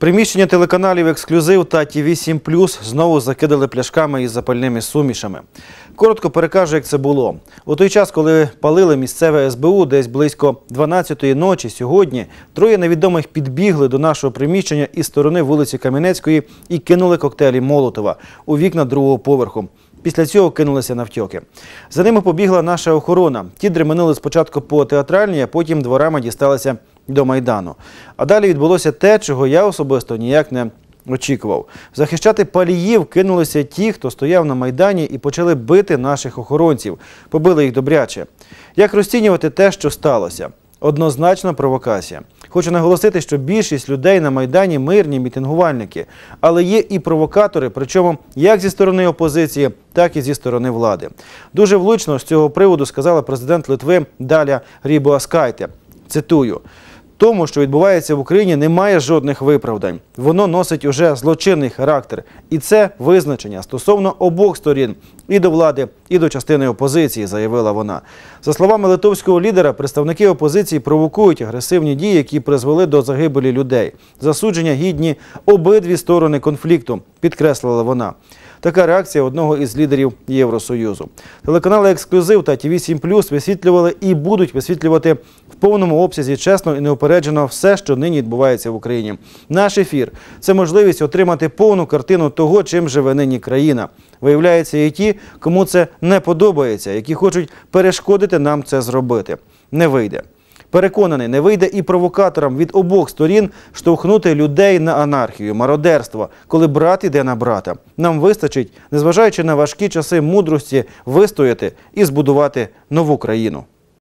Приміщення телеканалів Ексклюзив та ТІВІ 7 знову закидали пляшками із запальними сумішами. Коротко перекажу, як це було. У той час, коли палили місцеве СБУ, десь близько 12-ї ночі сьогодні, троє невідомих підбігли до нашого приміщення із сторони вулиці Кам'янецької і кинули коктейлі Молотова у вікна другого поверху. Після цього кинулися навтьоки. За ними побігла наша охорона. Ті дременули спочатку по театральній, а потім дворами дісталися до Майдану. А далі відбулося те, чого я особисто ніяк не очікував. Захищати паліїв кинулися ті, хто стояв на Майдані і почали бити наших охоронців. Побили їх добряче. Як розцінювати те, що сталося? Однозначно провокація. Хочу наголосити, що більшість людей на Майдані мирні мітингувальники, але є і провокатори, причому як зі сторони опозиції, так і зі сторони влади. Дуже влучно з цього приводу сказала президент Литви Даля Рібуаскайте. Цитую. Тому, що відбувається в Україні, немає жодних виправдань. Воно носить уже злочинний характер, і це визначення стосовно обох сторін і до влади, і до частини опозиції, заявила вона. За словами литовського лідера, представники опозиції провокують агресивні дії, які призвели до загибелі людей. Засудження гідні обидві сторони конфлікту, підкреслила вона. Така реакція одного із лідерів Євросоюзу. Телеканали Ексклюзив та ТВ 7 висвітлювали і будуть висвітлювати в повному обсязі чесно і неупереджено все, що нині відбувається в Україні. Наш ефір це можливість отримати повну картину того, чим живе нині країна. Виявляється, і ті, кому це не подобається, які хочуть перешкодити нам це зробити. Не вийде. Переконаний, не вийде і провокаторам від обох сторін штовхнути людей на анархію, мародерство, коли брат іде на брата. Нам вистачить, незважаючи на важкі часи мудрості, вистояти і збудувати нову країну.